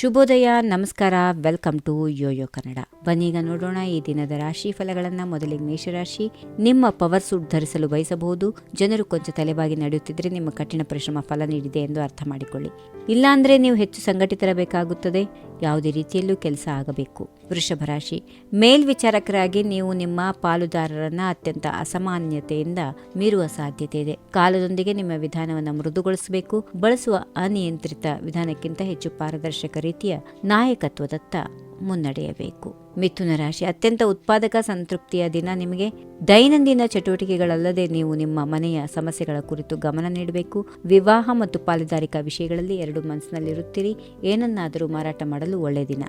ಶುಭೋದಯ, ನಮಸ್ಕಾರ, welcome to Yoyo Kannada. ಬನ್ನೀಗ ನೋಡೋಣ ಈ ದಿನದ ರಾಶಿ ಫಲಗಳನ್ನು ಮೊದಲಿಗೆ ಮೇಷರಾಶಿ, ನಿಮ್ಮ ಪವರ್ ಸೂಟ್ ಧರಿಸಲು ಬಯಸಬಹುದು. ಜನರು ಕೊಂಚ ತಲೆಬಾಗಿ ನಡೆಯುತ್ತಿದ್ದರೆ ನಿಮ್ಮ ಕಠಿಣ ಪರಿಶ್ರಮ ಫಲ ನೀಡಿದೆ ಎಂದು ಅರ್ಥ ಮಾಡಿಕೊಳ್ಳಿ. ಇಲ್ಲಾಂದ್ರೆ ನೀವು ಹೆಚ್ಚು ಸಂಘಟಿತರಬೇಕಾಗುತ್ತದೆ. ಯಾವುದೇ ರೀತಿಯಲ್ಲೂ ಕೆಲಸ ಆಗಬೇಕು. ವೃಷಭ ರಾಶಿ. ಮೇಲ್ವಿಚಾರಕರಾಗಿ ನೀವು ನಿಮ್ಮ ಪಾಲುದಾರರನ್ನ ಅತ್ಯಂತ ಅಸಾಮಾನ್ಯತೆಯಿಂದ ಮೀರುವ ಸಾಧ್ಯತೆ ಇದೆ. ಕಾಲದೊಂದಿಗೆ ನಿಮ್ಮ ವಿಧಾನವನ್ನು ಮೃದುಗೊಳಿಸಬೇಕು. ಬಳಸುವ ಅನಿಯಂತ್ರಿತ ವಿಧಾನಕ್ಕಿಂತ ಹೆಚ್ಚು ಪಾರದರ್ಶಕ ರೀತಿಯ ನಾಯಕತ್ವದತ್ತ ಮುನ್ನಡೆಯಬೇಕು. ಮಿಥುನ ರಾಶಿ, ಅತ್ಯಂತ ಉತ್ಪಾದಕ ಸಂತೃಪ್ತಿಯ ದಿನ ನಿಮಗೆ. ದೈನಂದಿನ ಚಟುವಟಿಕೆಗಳಲ್ಲದೆ ನೀವು ನಿಮ್ಮ ಮನೆಯ ಸಮಸ್ಯೆಗಳ ಕುರಿತು ಗಮನ ನೀಡಬೇಕು. ವಿವಾಹ ಮತ್ತು ಪಾಲುದಾರಿಕಾ ವಿಷಯಗಳಲ್ಲಿ ಎರಡು ಮನಸ್ಸಿನಲ್ಲಿರುತ್ತೀರಿ ಏನನ್ನಾದರೂ ಮಾರಾಟ ಮಾಡಲು ಒಳ್ಳೆಯ ದಿನ.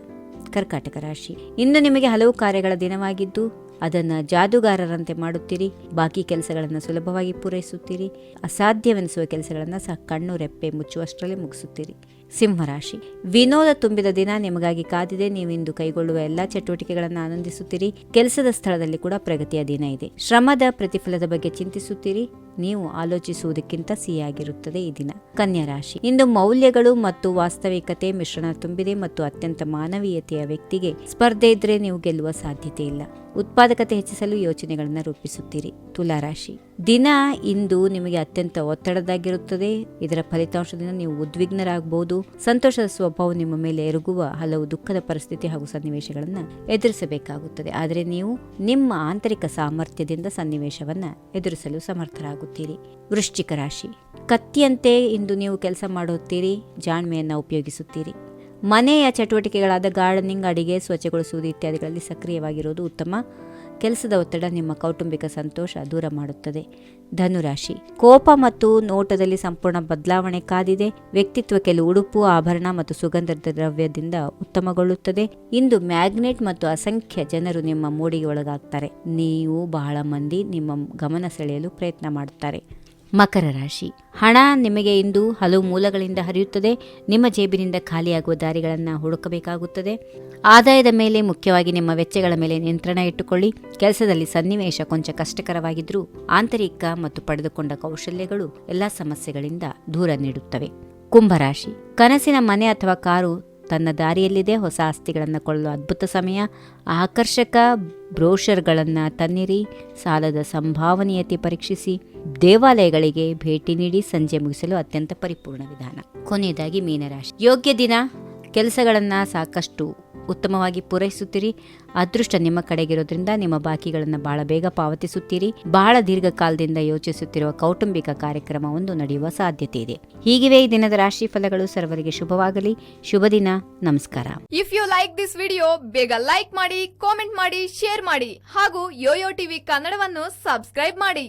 ಕರ್ಕಾಟಕ ರಾಶಿ. ಇನ್ನು ನಿಮಗೆ ಹಲವು ಕಾರ್ಯಗಳ ದಿನವಾಗಿದ್ದು, ಅದನ್ನು ಜಾದುಗಾರರಂತೆ ಮಾಡುತ್ತೀರಿ. ಬಾಕಿ ಕೆಲಸಗಳನ್ನು ಸುಲಭವಾಗಿ ಪೂರೈಸುತ್ತೀರಿ. ಅಸಾಧ್ಯವೆನಿಸುವ ಕೆಲಸಗಳನ್ನು ಸಹ ಕಣ್ಣು, ರೆಪ್ಪೆ ಮುಚ್ಚುವಷ್ಟರಲ್ಲಿ ಮುಗಿಸುತ್ತೀರಿ. ಸಿಂಹರಾಶಿ ವಿನೋದ ತುಂಬಿದ ದಿನ ನಿಮಗಾಗಿ ಕಾದಿದೆ. ನೀವು ಇಂದು ಕೈಗೊಳ್ಳುವ ಎಲ್ಲಾ ಚಟುವಟಿಕೆಗಳನ್ನು ಆನಂದಿಸುತ್ತೀರಿ. ಕೆಲಸದ ಸ್ಥಳದಲ್ಲಿ ಕೂಡ ಪ್ರಗತಿಯ ದಿನ ಇದೆ. ಶ್ರಮದ ಪ್ರತಿಫಲದ ಬಗ್ಗೆ ಚಿಂತಿಸುತ್ತೀರಿ. ನೀವು ಆಲೋಚಿಸುವುದಕ್ಕಿಂತ ಸಿಹಿಯಾಗಿರುತ್ತದೆ ಈ ದಿನ. ಕನ್ಯಾ ರಾಶಿ. ಇಂದು ಮೌಲ್ಯಗಳು ಮತ್ತು ವಾಸ್ತವಿಕತೆ, ಮಿಶ್ರಣ ತುಂಬಿದೆ ಮತ್ತು ಅತ್ಯಂತ ಮಾನವೀಯತೆಯ ವ್ಯಕ್ತಿಗೆ ಸ್ಪರ್ಧೆ ಇದ್ರೆ ನೀವು ಗೆಲ್ಲುವ ಸಾಧ್ಯತೆ ಇಲ್ಲ. ಉತ್ಪಾದಕತೆ ಹೆಚ್ಚಿಸಲು ಯೋಚನೆಗಳನ್ನು ರೂಪಿಸುತ್ತೀರಿ. ತುಲಾರಾಶಿ ದಿನ ಇಂದು ನಿಮಗೆ ಅತ್ಯಂತ ಒತ್ತಡದಾಗಿರುತ್ತದೆ ಇದರ ಫಲಿತಾಂಶದಿಂದ ನೀವು ಉದ್ವಿಗ್ನರಾಗಬಹುದು. ಸಂತೋಷದ ಸ್ವಭಾವ ನಿಮ್ಮ ಮೇಲೆ ಎರಗುವ ಹಲವು ದುಃಖದ ಪರಿಸ್ಥಿತಿ ಹಾಗೂ ಸನ್ನಿವೇಶಗಳನ್ನು ಎದುರಿಸಬೇಕಾಗುತ್ತದೆ. ಆದರೆ ನೀವು ನಿಮ್ಮ ಆಂತರಿಕ ಸಾಮರ್ಥ್ಯದಿಂದ ಸನ್ನಿವೇಶವನ್ನ ಎದುರಿಸಲು ಸಮರ್ಥರಾಗುತ್ತೀರಿ. ವೃಶ್ಚಿಕ ರಾಶಿ. ಕತ್ತಿಯಂತೆ ಇಂದು ನೀವು ಕೆಲಸ ಮಾಡುತ್ತೀರಿ, ಜಾಣ್ಮೆಯನ್ನು ಉಪಯೋಗಿಸುತ್ತೀರಿ. ಮನೆಯ ಚಟುವಟಿಕೆಗಳಾದ ಗಾರ್ಡನಿಂಗ್, ಅಡಿಗೆ, ಸ್ವಚ್ಛಗೊಳಿಸುವುದು ಇತ್ಯಾದಿಗಳಲ್ಲಿ ಸಕ್ರಿಯವಾಗಿರುವುದು ಉತ್ತಮ. ಕೆಲಸದ ಒತ್ತಡ ನಿಮ್ಮ ಕೌಟುಂಬಿಕ ಸಂತೋಷ ದೂರ ಮಾಡುತ್ತದೆ. ಧನುರಾಶಿ. ಕೋಪ ಮತ್ತು ನೋಟದಲ್ಲಿ ಸಂಪೂರ್ಣ ಬದಲಾವಣೆ ಕಾದಿದೆ. ವ್ಯಕ್ತಿತ್ವ ಕೆಲವು ಉಡುಪು, ಆಭರಣ ಮತ್ತು ಸುಗಂಧ ದ್ರವ್ಯದಿಂದ ಉತ್ತಮಗೊಳ್ಳುತ್ತದೆ. ಇಂದು ಮ್ಯಾಗ್ನೆಟ್ ಮತ್ತು ಅಸಂಖ್ಯ ಜನರು ನಿಮ್ಮ ಮೂಡಿಗೆ ಒಳಗಾಗ್ತಾರೆ. ನೀವು ಬಹಳ ಮಂದಿ ನಿಮ್ಮ ಗಮನ ಸೆಳೆಯಲು ಪ್ರಯತ್ನ ಮಾಡುತ್ತಾರೆ. ಮಕರ ರಾಶಿ. ಹಣ ನಿಮಗೆ ಇಂದು ಹಲವು ಮೂಲಗಳಿಂದ ಹರಿಯುತ್ತದೆ. ನಿಮ್ಮ ಜೇಬಿನಿಂದ ಖಾಲಿಯಾಗುವ ದಾರಿಗಳನ್ನು ಹುಡುಕಬೇಕಾಗುತ್ತದೆ. ಆದಾಯದ ಮೇಲೆ, ಮುಖ್ಯವಾಗಿ ನಿಮ್ಮ ವೆಚ್ಚಗಳ ಮೇಲೆ ನಿಯಂತ್ರಣ ಇಟ್ಟುಕೊಳ್ಳಿ. ಕೆಲಸದಲ್ಲಿ ಸನ್ನಿವೇಶ ಕೊಂಚ ಕಷ್ಟಕರವಾಗಿದ್ದರೂ ಆಂತರಿಕ ಮತ್ತು ಪಡೆದುಕೊಂಡ ಕೌಶಲ್ಯಗಳು ಎಲ್ಲ ಸಮಸ್ಯೆಗಳಿಂದ ದೂರ ನೀಡುತ್ತವೆ. ಕುಂಭರಾಶಿ ಕನಸಿನ ಮನೆ ಅಥವಾ ಕಾರು ತನ್ನ ದಾರಿಯಲ್ಲಿದೆ ಹೊಸ ಆಸ್ತಿಗಳನ್ನು ಕೊಳ್ಳಲು ಅದ್ಭುತ ಸಮಯ. ಆಕರ್ಷಕ ಬ್ರೋಷರ್ಗಳನ್ನು ತನ್ನಿರಿ, ಸಾಲದ ಸಂಭಾವನೀಯತೆ ಪರೀಕ್ಷಿಸಿ, ದೇವಾಲಯಗಳಿಗೆ ಭೇಟಿ ನೀಡಿ ಸಂಜೆ ಮುಗಿಸಲು ಅತ್ಯಂತ ಪರಿಪೂರ್ಣ ವಿಧಾನ. ಕೊನೆಯದಾಗಿ ಮೀನರಾಶಿ. ಯೋಗ್ಯ ದಿನ, ಕೆಲಸಗಳನ್ನು ಸಾಕಷ್ಟು ಉತ್ತಮವಾಗಿ ಪೂರೈಸುತ್ತೀರಿ. ಅದೃಷ್ಟ ನಿಮ್ಮ ಕಡೆಗಿರೋದ್ರಿಂದ ನಿಮ್ಮ ಬಾಕಿಗಳನ್ನು ಬಹಳ ಬೇಗ ಪಾವತಿಸುತ್ತೀರಿ. ಬಹಳ ದೀರ್ಘಕಾಲದಿಂದ ಯೋಚಿಸುತ್ತಿರುವ ಕೌಟುಂಬಿಕ ಕಾರ್ಯಕ್ರಮವೊಂದು ನಡೆಯುವ ಸಾಧ್ಯತೆ ಇದೆ. ಹೀಗಿವೆ ಈ ದಿನದ ರಾಶಿ ಫಲಗಳು ಸರ್ವರಿಗೆ ಶುಭವಾಗಲಿ. ಶುಭ ದಿನ. ನಮಸ್ಕಾರ. If you like this video ಬೇಗ ಲೈಕ್ ಮಾಡಿ ಕಾಮೆಂಟ್ ಮಾಡಿ ಶೇರ್ ಮಾಡಿ ಹಾಗೂ ಯೋಯೋ ಟಿವಿ ಕನ್ನಡವನ್ನು ಸಬ್ಸ್ಕ್ರೈಬ್ ಮಾಡಿ.